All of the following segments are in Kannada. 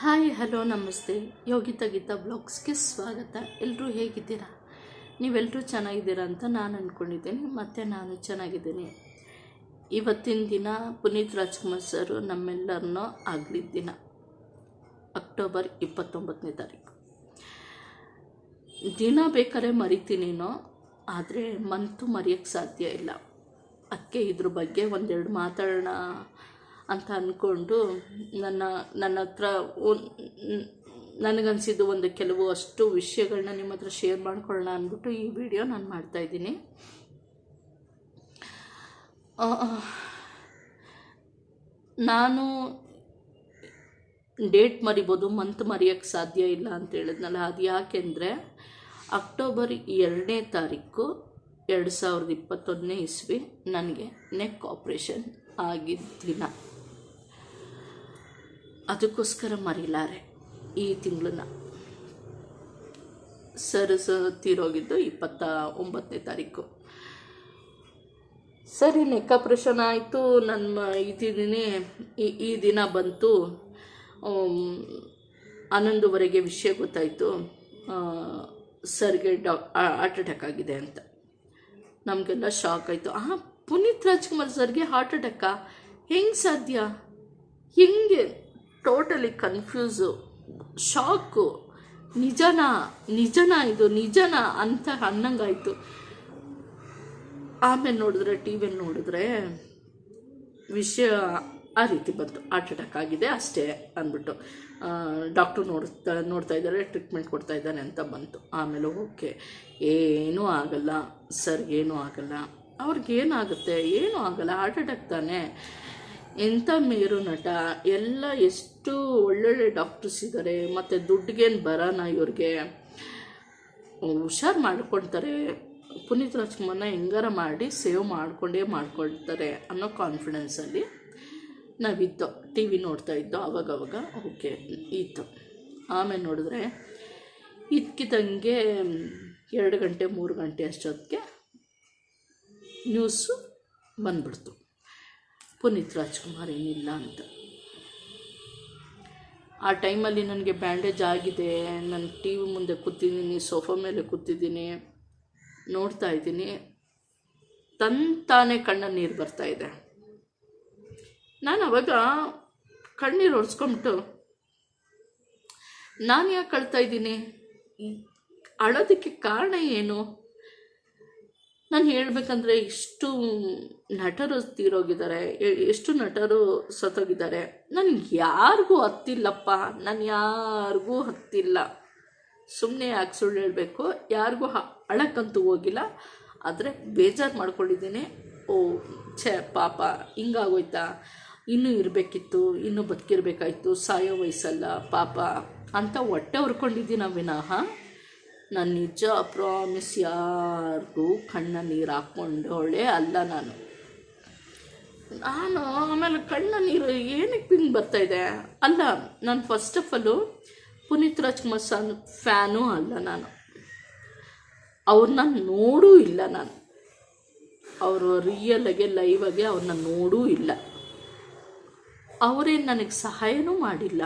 ಹಾಯ್, ಹಲೋ, ನಮಸ್ತೆ. ಯೋಗಿತಾ ಗೀತಾ ಬ್ಲಾಗ್ಸ್ಗೆ ಸ್ವಾಗತ. ಎಲ್ಲರೂ ಹೇಗಿದ್ದೀರಾ? ನೀವೆಲ್ಲರೂ ಚೆನ್ನಾಗಿದ್ದೀರಾ ಅಂತ ನಾನು ಅಂದ್ಕೊಂಡಿದ್ದೀನಿ ಮತ್ತು ನಾನು ಚೆನ್ನಾಗಿದ್ದೀನಿ. ಇವತ್ತಿನ ದಿನ ಪುನೀತ್ ರಾಜ್ಕುಮಾರ್ ಸರ್ ನಮ್ಮೆಲ್ಲರನ್ನೂ ಆಗಲಿದ್ದ ದಿನ. ಅಕ್ಟೋಬರ್ ಇಪ್ಪತ್ತೊಂಬತ್ತನೇ ತಾರೀಕು. ದಿನ ಬೇಕಾದ್ರೆ ಮರಿತೀನೇನೋ, ಆದರೆ ಮಂತು ಮರೆಯೋಕ್ಕೆ ಸಾಧ್ಯ ಇಲ್ಲ. ಅದಕ್ಕೆ ಇದ್ರ ಬಗ್ಗೆ ಒಂದೆರಡು ಮಾತಾಡೋಣ ಅಂತ ಅಂದ್ಕೊಂಡು ನನ್ನ ನನ್ನ ಹತ್ರ ನನಗನ್ಸಿದ್ದು ಒಂದು ಕೆಲವು ಅಷ್ಟು ವಿಷಯಗಳನ್ನ ನಿಮ್ಮ ಹತ್ರ ಶೇರ್ ಮಾಡ್ಕೊಳ್ಳೋಣ ಅಂದ್ಬಿಟ್ಟು ಈ ವಿಡಿಯೋ ನಾನು ಮಾಡ್ತಾಯಿದ್ದೀನಿ ನಾನು ಡೇಟ್ ಮರಿಬೋದು, ಮಂತ್ ಮರೆಯೋಕ್ಕೆ ಸಾಧ್ಯ ಇಲ್ಲ ಅಂತ ಹೇಳಿದ್ನಲ್ಲ, ಅದು ಯಾಕೆಂದರೆ ಅಕ್ಟೋಬರ್ ಎರಡನೇ ತಾರೀಕು ಎರಡು ಸಾವಿರದ ಇಪ್ಪತ್ತೊಂದನೇ ಇಸ್ವಿ, ನನಗೆ ನೆಕ್ ಆಪ್ರೇಷನ್ ಆಗಿದ್ದ ಅದಕ್ಕೋಸ್ಕರ ಮರಿಲಾರೆ ಈ ತಿಂಗಳನ್ನ. ಸರ್ ಸ ತೀರೋಗಿದ್ದು ಇಪ್ಪತ್ತ ಒಂಬತ್ತನೇ ತಾರೀಕು. ಸರಿ ಲೆಕ್ಕ ಪ್ರಶ್ನೆ ಆಯಿತು. ನನ್ನ ಇದ್ದೀನಿ, ಈ ದಿನ ಬಂತು. ಹನ್ನೊಂದುವರೆಗೆ ವಿಷಯ ಗೊತ್ತಾಯಿತು. ಸರ್ಗೆ ಡಾಕ್ ಹಾರ್ಟ್ ಅಟ್ಯಾಕ್ ಆಗಿದೆ ಅಂತ. ನಮಗೆಲ್ಲ ಶಾಕ್ ಆಯಿತು. ಆ ಪುನೀತ್ ರಾಜ್ಕುಮಾರ್ ಸರ್ಗೆ ಹಾರ್ಟ್ ಅಟ್ಯಾಕಾ? ಹೆಂಗೆ ಸಾಧ್ಯ? ಹೆಂಗೆ? Totally confuse, shock. ನಿಜನ ನಿಜನ ಇದು, ನಿಜನ ಅಂತ ಅನ್ನಂಗಾಯ್ತು. ಆಮೇಲೆ ನೋಡಿದ್ರೆ, ಟಿ ವಿಯಲ್ಲಿ ನೋಡಿದ್ರೆ ವಿಷಯ ಆ ರೀತಿ ಬಂತು. ಹಾರ್ಟ್ ಅಟ್ಯಾಕ್ ಆಗಿದೆ ಅಷ್ಟೇ ಅಂದ್ಬಿಟ್ಟು. ಡಾಕ್ಟ್ರು ನೋಡ್ತಾ ನೋಡ್ತಾ ಇದ್ದಾರೆ, ಟ್ರೀಟ್ಮೆಂಟ್ ಕೊಡ್ತಾ ಇದ್ದಾನೆ ಅಂತ ಬಂತು. ಆಮೇಲೆ ಓಕೆ, ಏನೂ ಆಗಲ್ಲ, ಸರ್, ಏನೂ ಆಗಲ್ಲ. ಅವ್ರಿಗೇನಾಗುತ್ತೆ ಏನೂ ಆಗಲ್ಲ, ಹಾರ್ಟ್ ಅಟ್ಯಾಕ್ ತಾನೆ? ಎಂಥ ಮೇರು ನಟ, ಎಲ್ಲ ಎಷ್ಟು ಒಳ್ಳೊಳ್ಳೆ ಡಾಕ್ಟರ್ಸ್ ಇದ್ದಾರೆ ಮತ್ತು ದುಡ್ಡಿಗೇನು ಬರೋಣ ಇವ್ರಿಗೆ? ಹುಷಾರು ಮಾಡ್ಕೊಳ್ತಾರೆ. ಪುನೀತ್ ರಾಜ್ಕುಮಾರ್ನ ಹೆಂಗಾರ ಮಾಡಿ ಸೇವ್ ಮಾಡಿಕೊಂಡೇ ಮಾಡ್ಕೊಳ್ತಾರೆ ಅನ್ನೋ ಕಾನ್ಫಿಡೆನ್ಸಲ್ಲಿ ನಾವಿದ್ದೋ ಟಿ ವಿ ನೋಡ್ತಾ ಇದ್ದೋ ಅವಾಗವಾಗ. ಓಕೆ, ಇತ್ತು. ಆಮೇಲೆ ನೋಡಿದ್ರೆ ಇದ್ಕಿದ್ದಂಗೆ ಎರಡು ಗಂಟೆ, ಮೂರು ಗಂಟೆ ಅಷ್ಟೊತ್ತಿಗೆ ನ್ಯೂಸು ಬಂದ್ಬಿಡ್ತು. ಪುನೀತ್ ರಾಜ್ಕುಮಾರ್ ಏನಿಲ್ಲ ಅಂತ. ಆ ಟೈಮಲ್ಲಿ ನನಗೆ ಬ್ಯಾಂಡೇಜ್ ಆಗಿದೆ, ನಾನು ಟಿ ವಿ ಮುಂದೆ ಕೂತಿದ್ದೀನಿ, ಸೋಫಾ ಮೇಲೆ ಕೂತಿದ್ದೀನಿ, ನೋಡ್ತಾ ಇದ್ದೀನಿ. ತಂತಾನೆ ಕಣ್ಣ ನೀರು ಬರ್ತಾ ಇದೆ. ನಾನು ಅವಾಗ ಕಣ್ಣೀರು ಒರೆಸ್ಕೊಂಬಿಟ್ಟು ನಾನು ಯಾಕೆ ಕಳ್ತಾ ಇದ್ದೀನಿ? ಅಳೋದಕ್ಕೆ ಕಾರಣ ಏನು? ನಾನು ಹೇಳಬೇಕಂದ್ರೆ ಇಷ್ಟು ನಟರು ತೀರೋಗಿದ್ದಾರೆ ಎಷ್ಟು ನಟರು ಸತ್ತೋಗಿದ್ದಾರೆ. ನನಗೆ ಯಾರಿಗೂ ಹತ್ತಿಲ್ಲಪ್ಪ, ನಾನು ಯಾರಿಗೂ ಹತ್ತಿಲ್ಲ. ಸುಮ್ಮನೆ ಯಾಕೆ ಸುಳ್ಳು ಹೇಳಬೇಕು? ಯಾರಿಗೂ ಅಳಕ್ಕಂತೂ ಹೋಗಿಲ್ಲ. ಆದರೆ ಬೇಜಾರು ಮಾಡ್ಕೊಂಡಿದ್ದೀನಿ. ಓ, ಛೆ, ಪಾಪ, ಹಿಂಗಾಗೋಯ್ತಾ? ಇನ್ನೂ ಇರಬೇಕಿತ್ತು, ಇನ್ನೂ ಬದುಕಿರ್ಬೇಕಾಯ್ತು, ಸಾಯೋ ವಯಸ್ಸಲ್ಲ, ಪಾಪ ಅಂತ ಹೊಟ್ಟೆ ಹೊರ್ಕೊಂಡಿದ್ದೀನಿ ವಿನಃ ನಾನು ನಿಜ ಪ್ರಾಮಿಸ್ ಯಾರಿಗೂ ಕಣ್ಣ ನೀರು ಹಾಕ್ಕೊಂಡವಳೆ ಅಲ್ಲ ನಾನು. ನಾನು ಆಮೇಲೆ ಕಣ್ಣ ನೀರು ಏನಕ್ಕೆ ಹಿಂಗೆ ಇದೆ? ಅಲ್ಲ, ನಾನು first of all Puneeth Rajkumar son fan ಅಲ್ಲ ನಾನು. ಅವ್ರನ್ನ ನೋಡೂ ಇಲ್ಲ ನಾನು. ಅವರು ರಿಯಲಾಗೆ ಲೈವಾಗೆ ಅವ್ರನ್ನ ನೋಡೂ ಇಲ್ಲ. ಅವರೇನು ನನಗೆ ಸಹಾಯನೂ ಮಾಡಿಲ್ಲ.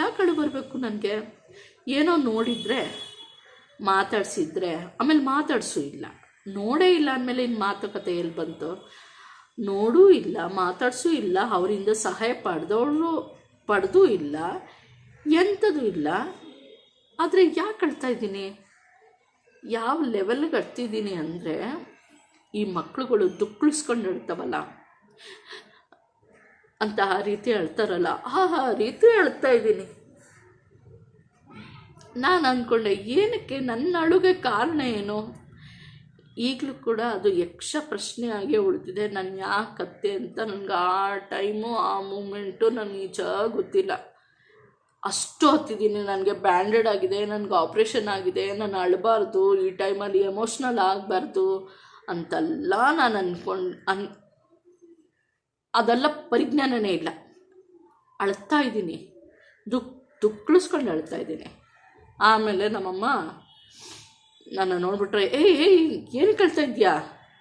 ಯಾಕೆ ಅಳು ಬರಬೇಕು ನನಗೆ? ಏನೋ ನೋಡಿದರೆ, ಮಾತಾಡಿಸಿದ್ರೆ, ಆಮೇಲೆ ಮಾತಾಡಿಸು ಇಲ್ಲ. ನೋಡೇ ಇಲ್ಲ ಅಂದಮೇಲೆ ಇನ್ನು ಮಾತುಕತೆ ಎಲ್ಲಿ ಬಂತು? ನೋಡೂ ಇಲ್ಲ, ಮಾತಾಡಿಸೂ ಇಲ್ಲ, ಅವರಿಂದ ಸಹಾಯ ಪಡೆದವಳು ಪಡೆದೂ ಇಲ್ಲ ಎಂಥದೂ ಇಲ್ಲ. ಆದರೆ ಯಾಕೆ ಅಳ್ತಾ ಇದ್ದೀನಿ? ಯಾವ ಲೆವೆಲ್ಗೆ ಅಳ್ತಿದ್ದೀನಿ ಅಂದರೆ, ಈ ಮಕ್ಕಳುಗಳು ದುಕ್ಕಳಿಸ್ಕೊಂಡು ಅಳ್ತಾವಲ್ಲ ಅಂತ ಆ ರೀತಿ ಅಳ್ತಾರಲ್ಲ ಆ ರೀತಿ ಅಳ್ತಾ ಇದ್ದೀನಿ. ನಾನು ಅಂದ್ಕೊಂಡೆ ಏನಕ್ಕೆ ನನ್ನ ಅಳುಗೆ ಕಾರಣ ಏನು? ಈಗಲೂ ಕೂಡ ಅದು ಯಕ್ಷ ಪ್ರಶ್ನೆ ಆಗೇ ಉಳಿದಿದೆ, ನಾನು ಯಾಕತ್ತೆ ಅಂತ ನನಗೆ ಆ ಟೈಮು, ಆ ಮೂಮೆಂಟು ನನಗೆ ನಿಜ ಗೊತ್ತಿಲ್ಲ. ಅಷ್ಟು ಹತ್ತಿದ್ದೀನಿ, ನನಗೆ ಬ್ಯಾಂಡೆಡ್ ಆಗಿದೆ, ನನಗೆ ಆಪ್ರೇಷನ್ ಆಗಿದೆ, ನಾನು ಅಳಬಾರ್ದು, ಈ ಟೈಮಲ್ಲಿ ಎಮೋಷ್ನಲ್ ಆಗಬಾರ್ದು ಅಂತೆಲ್ಲ ನಾನು ಅಂದ್ಕೊಂಡು ಅನ್ ಅದೆಲ್ಲ ಪರಿಜ್ಞಾನನೇ ಇಲ್ಲ. ಅಳ್ತಾ ಇದ್ದೀನಿ. ದುಃಖ ದುಕ್ಕಳಿಸ್ಕೊಂಡು ಅಳ್ತಾ ಇದ್ದೀನಿ. ಆಮೇಲೆ ನಮ್ಮಮ್ಮ ನನ್ನ ನೋಡಿಬಿಟ್ರೆ, ಏಯ್ ಏಯ್, ಏನು ಕಳ್ತಾ ಇದೆಯಾ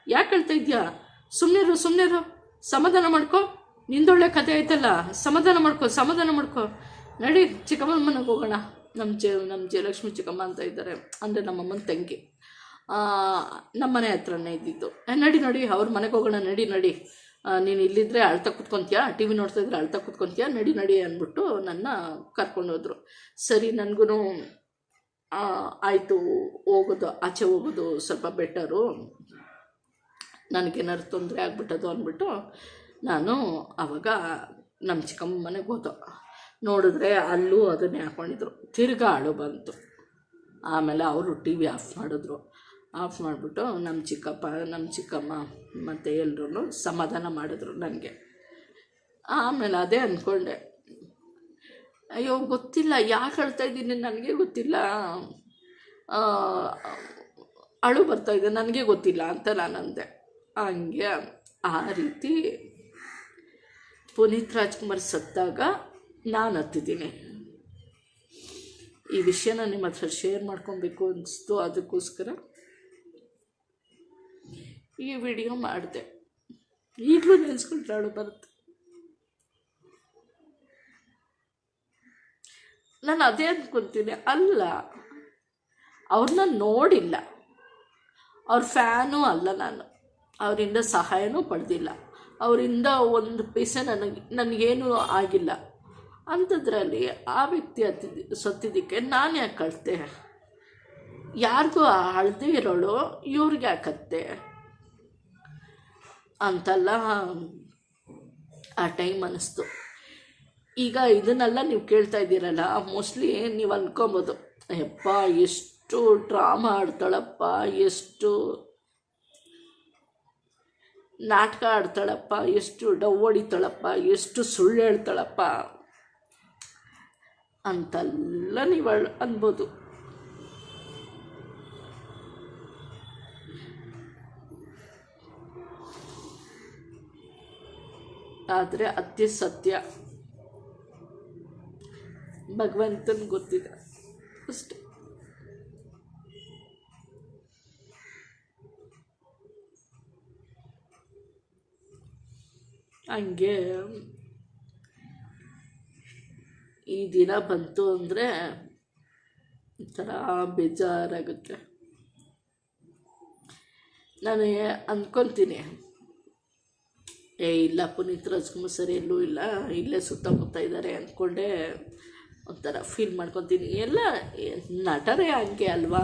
ಯಾಕೆ ಕಳ್ತಾ ಇದೆಯಾ ಸುಮ್ಮನಿರು ಸುಮ್ಮನಿರು ಸಮಾಧಾನ ಮಾಡ್ಕೊ. ನಿಂದೊಳ್ಳೆ ಕತೆ ಆಯ್ತಲ್ಲ ಸಮಾಧಾನ ಮಾಡ್ಕೊ ಸಮಾಧಾನ ಮಾಡ್ಕೊ. ನಡಿ, ಚಿಕ್ಕಮ್ಮನ ಹೋಗೋಣ. ನಮ್ಮ ಜ ನಮ್ಮ ಜಯಲಕ್ಷ್ಮಿ ಚಿಕ್ಕಮ್ಮ ಅಂತ ಇದ್ದಾರೆ. ಅಂದರೆ ನಮ್ಮಮ್ಮನ ತಂಗಿ. ನಮ್ಮ ಮನೆ ಹತ್ರನೇ ಇದ್ದಿದ್ದು. ನಡಿ ನಡಿ. ಅವ್ರ ಮನೆಗೆ ಹೋಗೋಣ. ನಡಿ ನಡಿ. ನೀನು ಇಲ್ಲಿದ್ದರೆ ಅಳ್ತಾ ಕುತ್ಕೊಂತೀಯಾ? ಟಿ ವಿ ನೋಡ್ತಾ ಇದ್ರೆ ಅಳ್ತಾ ಕುತ್ಕೊಂತೀಯಾ? ನಡಿ ನಡಿ ಅಂದ್ಬಿಟ್ಟು ನನ್ನ ಕರ್ಕೊಂಡೋದ್ರು ಸರಿ ನನಗೂ ಆಯಿತು, ಹೋಗೋದು, ಆಚೆ ಹೋಗೋದು ಸ್ವಲ್ಪ ಬೆಟರು ನನಗೇನಾದ್ರು ತೊಂದರೆ ಆಗ್ಬಿಟ್ಟದು ಅಂದ್ಬಿಟ್ಟು ನಾನು ಆವಾಗ ನಮ್ಮ ಚಿಕ್ಕಮ್ಮ ಮನೆಗೆ ಹೋದ ನೋಡಿದ್ರೆ ಅಲ್ಲೂ ಅದನ್ನೇ ಹಾಕ್ಕೊಂಡಿದ್ರು ತಿರ್ಗಾ ಅಳು ಬಂತು. ಆಮೇಲೆ ಅವರು ಟಿ ವಿ ಆಫ್ ಮಾಡಿದ್ರು. ಆಫ್ ಮಾಡಿಬಿಟ್ಟು ನಮ್ಮ ಚಿಕ್ಕಪ್ಪ, ನಮ್ಮ ಚಿಕ್ಕಮ್ಮ ಮತ್ತು ಎಲ್ಲರೂ ಸಮಾಧಾನ ಮಾಡಿದ್ರು ನನಗೆ. ಆಮೇಲೆ ಅದೇ ಅಂದ್ಕೊಂಡೆ, ಅಯ್ಯೋ, ಗೊತ್ತಿಲ್ಲ ಯಾಕೆ ಅಳ್ತಾ ಇದ್ದೀನಿ ನನಗೆ ಗೊತ್ತಿಲ್ಲ. ಅಳು ಬರ್ತಾ ಇದೆ, ನನಗೆ ಗೊತ್ತಿಲ್ಲ ಅಂತ ನಾನು ಅಂದೆ ಹಂಗೆ ಆ ರೀತಿ ಪುನೀತ್ ರಾಜ್ಕುಮಾರ್ ಸತ್ತಾಗ ನಾನು ಹತ್ತಿದ್ದೀನಿ. ಈ ವಿಷಯನ ನಿಮ್ಮ ಹತ್ರ ಶೇರ್ ಮಾಡ್ಕೊಬೇಕು ಅನಿಸ್ತು, ಅದಕ್ಕೋಸ್ಕರ. ಈ ವಿಡಿಯೋ ಮಾಡಿದೆ. ಈಗಲೂ ನೆನೆಸ್ಕೊಂಡು ಅಳು ಬರುತ್ತೆ ನಾನು ಅದೇ ಅಂದ್ಕೊತೀನಿ ಅಲ್ಲ ಅವ್ರನ್ನ ನೋಡಿಲ್ಲ. ಅವ್ರ ಫ್ಯಾನೂ ಅಲ್ಲ ನಾನು. ಅವರಿಂದ ಸಹಾಯನೂ ಪಡೆದಿಲ್ಲ. ಅವರಿಂದ ಒಂದು ಪೈಸೆ ನನಗೆ ನನಗೇನು ಆಗಿಲ್ಲ. ಅಂಥದ್ರಲ್ಲಿ ಆ ವ್ಯಕ್ತಿ ಹತ್ತಿದ ಸತ್ತಿದ್ದಕ್ಕೆ ನಾನು ಯಾಕೆ ಅಳ್ತೆ? ಯಾರಿಗೂ ಅಳದೇ ಇರೋಳು ಇವ್ರಿಗೆ ಯಾಕತ್ತೆ ಅಂತೆಲ್ಲ ಆ ಟೈಮ್ ಅನ್ನಿಸ್ತು ಈಗ ಇದನ್ನೆಲ್ಲ ನೀವು ಕೇಳ್ತಾ ಇದ್ದೀರಲ್ಲ ಮೋಸ್ಟ್ಲಿ ನೀವು ಅಂದ್ಕೊಬೋದು ಯಪ್ಪ, ಎಷ್ಟು ಡ್ರಾಮಾ ಆಡ್ತಾಳಪ್ಪ, ಎಷ್ಟು ನಾಟಕ ಆಡ್ತಾಳಪ್ಪ, ಎಷ್ಟು ಡವ್ ಹೊಡಿತಾಳಪ್ಪ, ಎಷ್ಟು ಸುಳ್ಳು ಹೇಳ್ತಾಳಪ್ಪ ಅಂತೆಲ್ಲ ನೀವು ಅನ್ಬೋದು. ಆದರೆ ಅತಿ ಸತ್ಯ. ಭಗವಂತನ ಗೊತ್ತಿದೆ ಅಷ್ಟೆ. ಹಂಗೆ ಈ ದಿನ ಬಂತು ಅಂದರೆ ಒಂಥರ ಬೇಜಾರಾಗುತ್ತೆ. ನಾನು ಅಂದ್ಕೊತೀನಿ. ಏ, ಇಲ್ಲ ಪುನೀತ್ ರಾಜ್ಕುಮಾರ್ ಸರ್ ಎಲ್ಲೂ ಇಲ್ಲ, ಇಲ್ಲೇ ಸುತ್ತಮುತ್ತ ಇದ್ದಾರೆ ಅಂದ್ಕೊಂಡೆ ಒಂಥರ ಫೀಲ್ ಮಾಡ್ಕೊತೀನಿ. ಎಲ್ಲ ನಟರೇ ಹಂಗೆ ಅಲ್ವಾ?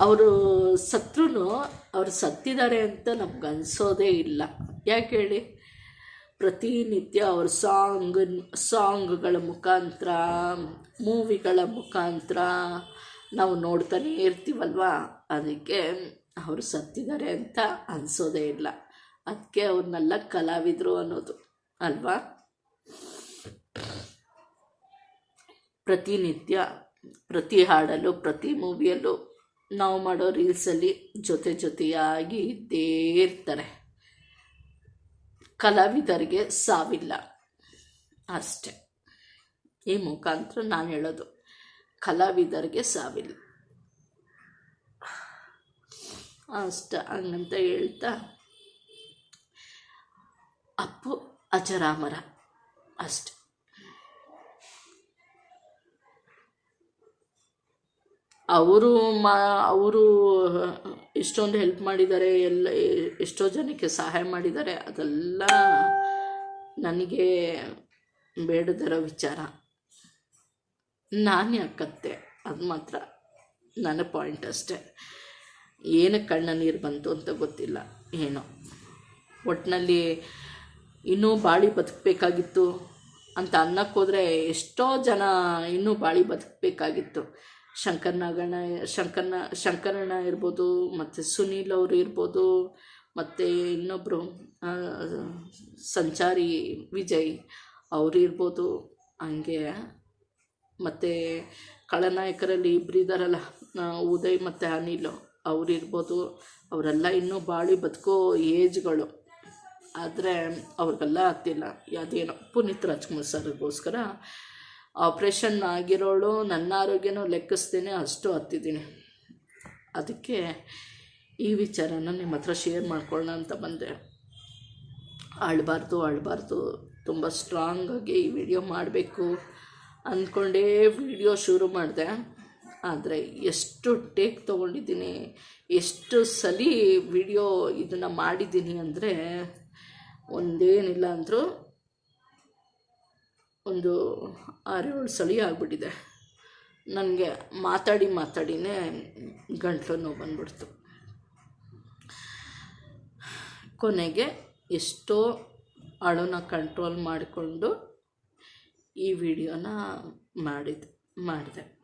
ಅವರು ಸತ್ರು ಅವರು ಸತ್ತಿದ್ದಾರೆ ಅಂತ ನಮ್ಗೆ ಅನಿಸೋದೇ ಇಲ್ಲ. ಯಾಕೆ ಹೇಳಿ? ಪ್ರತಿನಿತ್ಯ ಅವ್ರ ಸಾಂಗ್ ಸಾಂಗ್ಗಳ ಮುಖಾಂತರ ಮೂವಿಗಳ ಮುಖಾಂತರ ನಾವು ನೋಡ್ತಾನೆ ಇರ್ತೀವಲ್ವಾ? ಅದಕ್ಕೆ ಅವರು ಸತ್ತಿದ್ದಾರೆ ಅಂತ ಅನಿಸೋದೇ ಇಲ್ಲ. ಅದಕ್ಕೆ ಅವ್ರನ್ನೆಲ್ಲ ಕಲಾವಿದರು ಅನ್ನೋದು, ಅಲ್ವಾ? ಪ್ರತಿನಿತ್ಯ, ಪ್ರತಿ ಹಾಡಲ್ಲೂ, ಪ್ರತಿ ಮೂವಿಯಲ್ಲೂ ನಾವು ಮಾಡೋ ರೀಲ್ಸಲ್ಲಿ ಜೊತೆ ಜೊತೆಯಾಗಿ ಇದ್ದೇ ಇರ್ತಾರೆ. ಕಲಾವಿದರಿಗೆ ಸಾವಿಲ್ಲ. ಅಷ್ಟೆ. ಈ ಮುಖಾಂತರ ನಾನು ಹೇಳೋದು, ಕಲಾವಿದರಿಗೆ ಸಾವಿಲ್ಲ. ಅಷ್ಟ, ಹಂಗಂತ ಹೇಳ್ತಾ ಅಪ್ಪು ಅಜರಾಮರ. ಅಷ್ಟೆ. ಅವರು ಮಾ, ಅವರು ಎಷ್ಟೊಂದು ಹೆಲ್ಪ್ ಮಾಡಿದ್ದಾರೆ, ಎಲ್ಲ ಎಷ್ಟೋ ಜನಕ್ಕೆ ಸಹಾಯ ಮಾಡಿದ್ದಾರೆ, ಅದೆಲ್ಲ ನನಗೆ ಬೇಡದಿರೋ ವಿಚಾರ. ನಾನು ಯಾಕತ್ತೆ? ಅದು ಮಾತ್ರ ನನ್ನ ಪಾಯಿಂಟ್ ಅಷ್ಟೆ. ಏನಕ್ಕೆ ಕಣ್ಣ ನೀರು ಬಂತು ಅಂತ ಗೊತ್ತಿಲ್ಲ. ಏನೋ. ಒಟ್ಟಿನಲ್ಲಿ ಇನ್ನೂ ಬಾಳಿ ಬದುಕಬೇಕಾಗಿತ್ತು ಅಂತ ಅನ್ನಕ್ಕೋದ್ರೆ ಎಷ್ಟೋ ಜನ ಇನ್ನೂ ಬಾಳಿ ಬದುಕಬೇಕಾಗಿತ್ತು. ಶಂಕರ್ನಾಗಣ್ಣ ಶಂಕರ್ನ ಶಂಕರಣ್ಣ ಇರ್ಬೋದು ಮತ್ತು ಸುನೀಲ್ ಅವರು ಇರ್ಬೋದು ಮತ್ತು ಇನ್ನೊಬ್ಬರು ಸಂಚಾರಿ ವಿಜಯ್ ಅವರು ಇರ್ಬೋದು ಹಂಗೆ. ಮತ್ತು ಖಳನಾಯಕರಲ್ಲಿ ಇಬ್ಬರು ಇದ್ದಾರಲ್ಲ ಆ, ಉದಯ್ ಮತ್ತು ಅನಿಲ್ ಅವರಿರ್ಬೋದು ಅವರೆಲ್ಲ ಇನ್ನೂ ಬಾಳಿ ಬದುಕೋ ಏಜ್ಗಳು. ಆದರೆ ಅವ್ರಿಗೆಲ್ಲ ಹತ್ತಿಲ್ಲ ಅದೇನೋ ಪುನೀತ್ ರಾಜ್ಕುಮಾರ್ ಸರ್ಗೋಸ್ಕರ ಆಪ್ರೇಷನ್ ಆಗಿರೋಳು, ನನ್ನ ಆರೋಗ್ಯನೂ ಲೆಕ್ಕಿಸ್ತೇನೆ, ಅಷ್ಟು ಹತ್ತಿದ್ದೀನಿ. ಅದಕ್ಕೆ ಈ ವಿಚಾರನ ನಿಮ್ಮ ಹತ್ರ ಶೇರ್ ಮಾಡ್ಕೊಳ್ಳೋಣ ಅಂತ ಬಂದೆ. ಅಳಬಾರ್ದು ಅಳಬಾರ್ದು. ತುಂಬ ಸ್ಟ್ರಾಂಗಾಗಿ ಈ ವಿಡಿಯೋ ಮಾಡಬೇಕು ಅಂದ್ಕೊಂಡೇ ವಿಡಿಯೋ ಶುರು ಮಾಡಿದೆ. ಆದರೆ ಎಷ್ಟು ಟೇಕ್ ತೊಗೊಂಡಿದ್ದೀನಿ, ಎಷ್ಟು ಸಲ ವಿಡಿಯೋ ಇದನ್ನು ಮಾಡಿದ್ದೀನಿ ಅಂದರೆ ಒಂದೇನಿಲ್ಲ ಅಂದರೂ ಒಂದು ಆರೇಳು ಸಲ ಆಗಿಬಿಟ್ಟಿದೆ. ನನಗೆ ಮಾತಾಡಿ ಮಾತಾಡಿನೇ ಗಂಟ್ಲು ನೋವು ಬಂದ್ಬಿಡ್ತು. ಕೊನೆಗೆ ಎಷ್ಟೋ ಅಳುನ ಕಂಟ್ರೋಲ್ ಮಾಡಿಕೊಂಡು ಈ ವಿಡಿಯೋನ ಮಾಡಿದೆ ಮಾಡಿದೆ.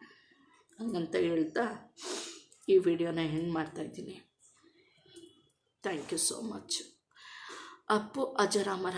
ಹಂಗಂತ ಹೇಳ್ತಾ ಈ ವಿಡಿಯೋನ ಹೆಣ್ಣು ಮಾಡ್ತಾಯಿದ್ದೀನಿ thank you so much Appu ಅಜರಾಮರ